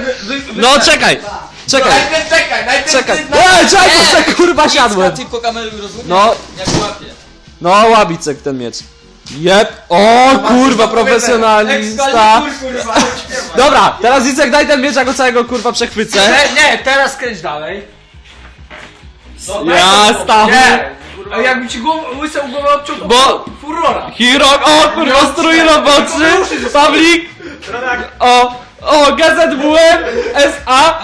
wy, wy, No czekaj! Czekaj! Najpierw czekaj, najpierw Czekaj! ty zna- Ej, czekaj, to tak kurwa siadłem! tylko kamery rozumiesz? No, Jak łapie. no łabicek ten miecz. Jep! O kurwa, profesjonalista! Kurwa. Dobra, teraz Icek daj ten miecz, ja go całego kurwa przechwycę. Nie, nie, teraz kręć dalej. Ja stachu! Nie! A jakby ci głowę, łysą głowę obciągnął. Bo- Furora. Hero, o kurwa, strój roboczy! Pawlik! O! O, GZWM! SA!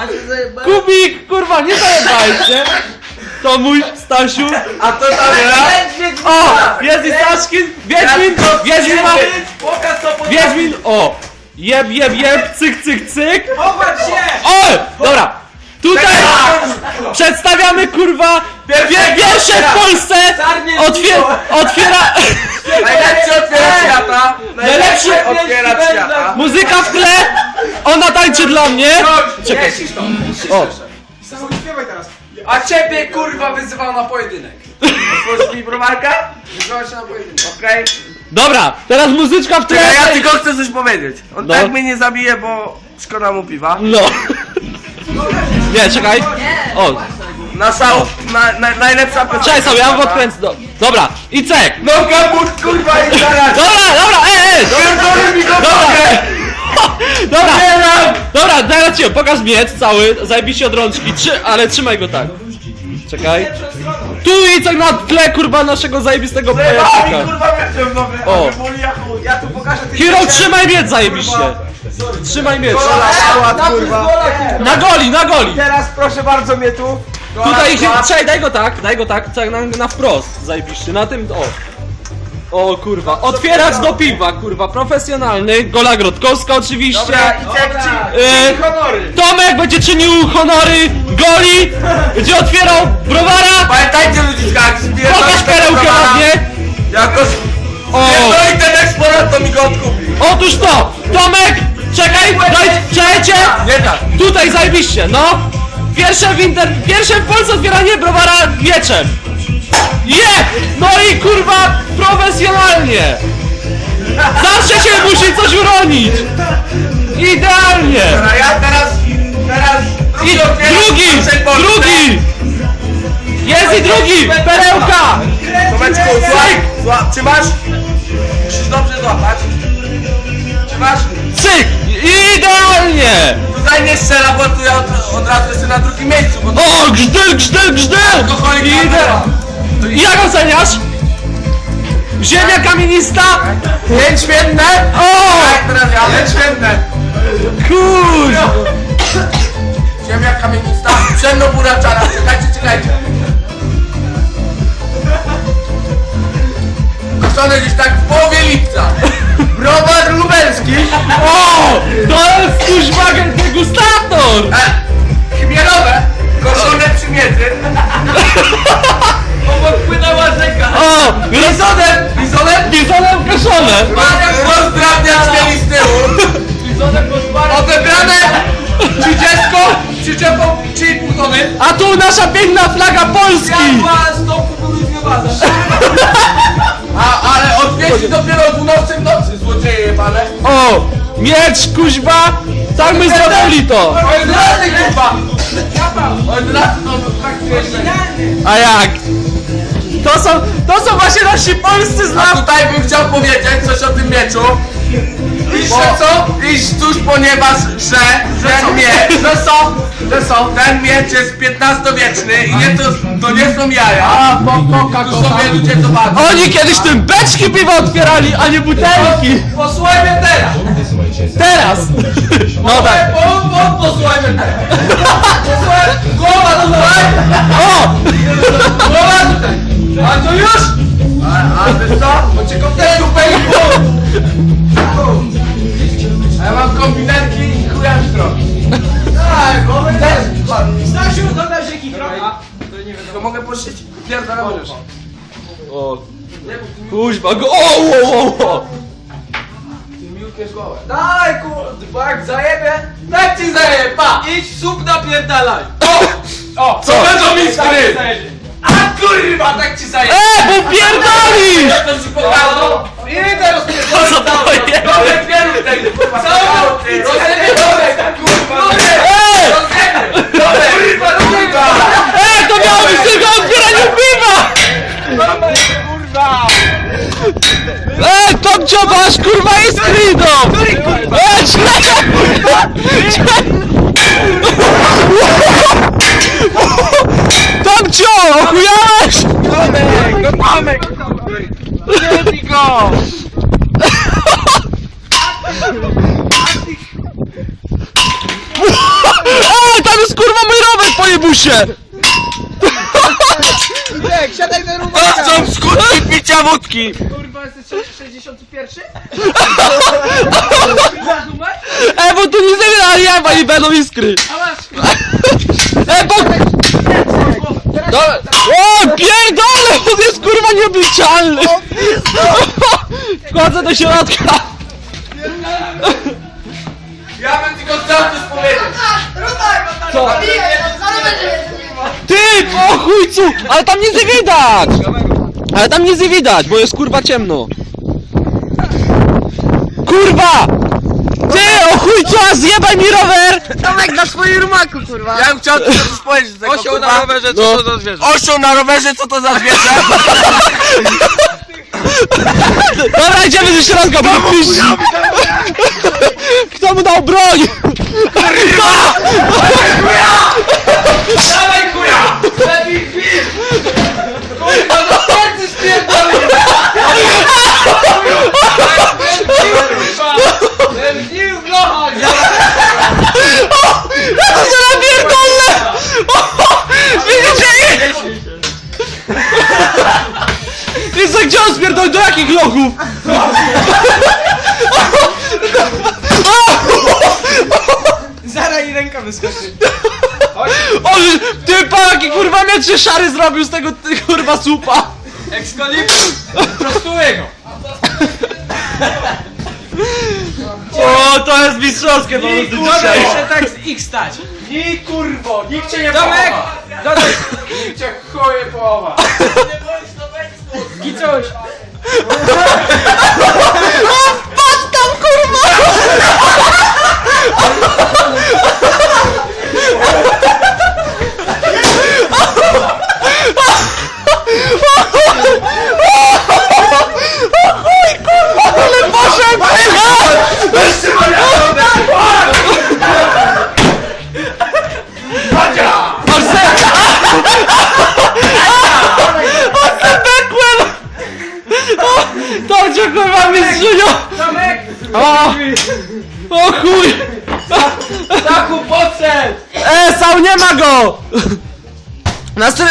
Kubik! Kurwa, nie zajebajcie! To mój Stasiu! A to tam jest. O! Jest i Staszkin! Wiedźmin! Wiedźmin ma! Pokaż. Wiedźmin! O! Jeb, jeb, jeb! Cyk, cyk, cyk! Popatrz się! O! Dobra! Tutaj przedstawiamy kurwa pie- pierwsze w Polsce otwier otwiera Najlepszy otwiera świata! Najlepszy otwiera świata! muzyka w tle ona tańczy dla mnie Czekaj, cisz to. o A ciebie kurwa wyzywał na pojedynek. Otworzysz mi browarka? Wyzywał się na pojedynek. Okej? dobra teraz muzyczka w tle Ja tylko chcę coś powiedzieć. On No. tak mnie nie zabije, bo szkoda mu piwa. no nie czekaj o Nasza, na, na, najlepsza czekaj sobie ja odkręcę do, dobra i cek No kaput kurwa i zaraz! dobra dobra ej ej Pierdolę mi go Dobra! Dobra! Dobra, teraz cię, pokaż miecz cały, zajebiście od rączki, Trzy, ale trzymaj go tak. Czekaj. Tu i co na tle kurwa naszego zajebistego Pani projektika. kurwa wiecie w nowy, O. a wy woli ja tu pokażę ty Hero, trzymaj miecz zajebiście! Trzymaj miecz. Szałat kurwa. Na goli, na goli! Teraz proszę bardzo mnie tu. Tutaj, czekaj, daj go tak, daj go tak, tak na, na wprost, zajebiście, na tym, o. O kurwa, otwieracz do piwa, kurwa, profesjonalny, Gola Grotkowska oczywiście. Dobra, i jak ci... Y, honory. Tomek będzie czynił honory goli, będzie otwierał browara, Pamiętajcie ludziska, jak pokaż perełkę ładnie. Jakoś... O, No i ten eksponat to mi go odkupi. otóż to, Tomek, czekaj, daj, czekajcie, Nie tak. tutaj zajebiście, no. Pierwsze w inter, pierwsze w Polsce otwieranie browara mieczem. Je! No i kurwa, profesjonalnie. Zawsze się musi coś uronić. Idealnie. A ja teraz... Teraz... I otwieram drugi, drugi. Jest i drugi, perełka. Tomeczku, słuchaj, słuchaj, czy masz? Musisz dobrze złapać. Czy masz? Cyk, idealnie. Tutaj nie strzela, bo tu ja od, od razu jestem na drugim miejscu, bo to O, grzdyl, grzdyl, grzdyl. alkoholik Ide- jak oceniasz? Ziemia kamienista? Świetne! O! Tak, teraz ja. Świetne! Kur... Ziemia kamienista, pszenno buraczana, czekajcie, czekajcie. Koszone gdzieś tak w połowie lipca. Browar lubelski. O! Pozdrawiam ciebie z tyłu. Odebrane 30, przyczepą 3,5 tony. A tu nasza piękna flaga Polski! A, ale odwiedzi dopiero o północy w nocy, złodzieje jebane. O! Miecz, kuźba! Tak my zrobili to! Ordynaty kurwa! Ordynaty to traktujesz A jak? To są, to są właśnie nasi polscy A znam... tutaj bym chciał powiedzieć coś o tym mieczu. Iż że co? Iż cóż, ponieważ, że ten miecz, że są, że są, ten miecz jest XV-wieczny i nie to, to nie są jaja. A, po, poka, tu sobie ludzie zobaczą. Oni kiedyś tym beczki piwa otwierali, a nie butelki! Posłuchaj mnie teraz! Teraz! No tak. Po, po, posłuchaj mnie teraz! Posłuchaj, głowa to słuchaj! O! To już? A, a wiesz co? Cię kompletnie upękło! A ja mam kombinerki i chuja stroki. Tak, bo też. Stasiu, dodaj się kikra. To mogę poszyć? Pierdolę możesz. O! Kuźba, go... O, o, o, o! Głowę. Daj kurwa, jak zajebie, tak ci zajebie, pa! Idź, sup napierdalaj. O! Co będą mi skry? tak ci zajęło. E, bo pierdolisz! Ja to ci pokazał. I teraz pierdolisz. Co to jest? Dobry pieruch ten, kurwa. Co? Rozemy, dobre, kurwa. Dobre, rozemy. Dobre, kurwa, kurwa. E, to miało być tylko otwieraniu piwa! Kurwa! E, to ciobasz, kurwa, jest krydą! Który kurwa? E, czekaj! Tam cio! Chujasz! Tomek! No Tomek! Zabij go! Eee, tam jest kurwa mój rower po jebusie! Lek, siadaj na A rowerze! są skutki picia wódki! Kurwa, jesteś 61? Za numer? Eee, bo tu nie widać, ale ja i będą iskry! A masz kurwa! Bo... nieobliczalny! Wchodzę do środka! Ja bym tylko chciał coś powiedzieć. Co? Ty, o chujcu! Ale tam nic nie widać! Ale tam nic nie widać, bo jest kurwa ciemno. Kurwa! Ty, o chujcu, a zjebaj mi rower! Tomek na swoim rumaku, kurwa. Ja bym chciał coś powiedzieć tego, Osioł kurwa. na rowerze, co No. to za zwierzę? Osioł na rowerze, co to za zwierzę? Dobra, idziemy ze środka, bo. Kto mu dał broń? Dawaj kuja! Lepiej chwil! Kurwa, no serce spierdolę! Zemdnił w lochach! Ja to się napierdolę! Widzicie? Jest za gdzie on spierdol? Do jakich logów? Zara i ręka wyskoczy. O, ty pa, się szary zrobił z tego ty, kurwa słupa! Excalibur! Prostuję go! O, to jest mistrzowskie po prostu Kurwa, jeszcze tak z ich stać! Ni kurwo, nikt cię nie Tomek! Dodaj! Nikt cię chuje połowa. Gicuś! నష్టం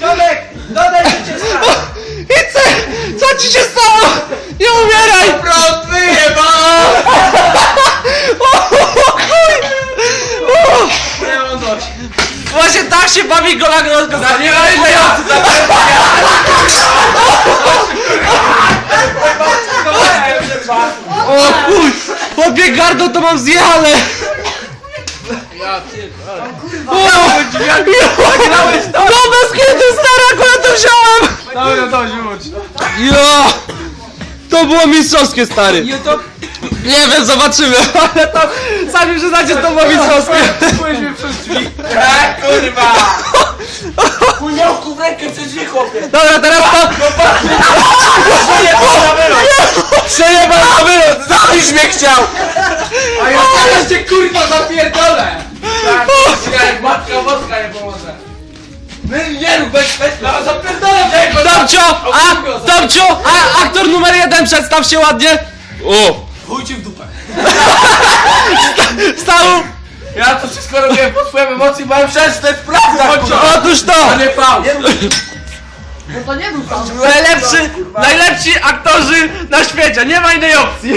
Tomek! Dodaj życie stać! I co? Co ci się stało? Nie umieraj! Prąd wyjeba! O, chuj! O, Nie mam dość! Właśnie tak się bawi Golagrodko! Zabieraj ja! O chuj! Chłopie gardą to mam zjechane! O, Nagrałeś to? No bez kiedy stara, akurat to wziąłem! Dobra, to rzuć. Jo! To było mistrzowskie, stary! YouTube! Nie wiem, zobaczymy, ale to sami przyznacie, to było mistrzowskie! Spójrz mnie przez drzwi. E, kurwa! Chuj miał w rękę przez drzwi, chłopie. Dobra, teraz to... Przejebał na wylot! Zabić mnie chciał! A ja teraz cię kurwa zapierdolę! Tomcio! A! Tomcio! A! Aktor numer jeden, przedstaw się ładnie! O! Chujcie w dupę. Stał! Ja to wszystko robiłem pod wpływem emocji, bo ja przecież to jest prawda, kurwa. Otóż to! A nie fałsz. No to nie był tam. Najlepszy, najlepsi aktorzy na świecie, nie ma innej opcji!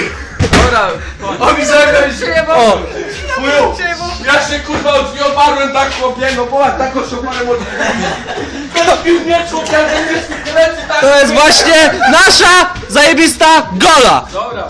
Dobra, o mi zagrać O! Chuju, ja się kurwa od drzwi oparłem tak chłopie, no popatrz, tak oszoparem od drzwi. To pił miecz chłopie, ale nie jest tak. To jest właśnie nasza zajebista gola! Dobra,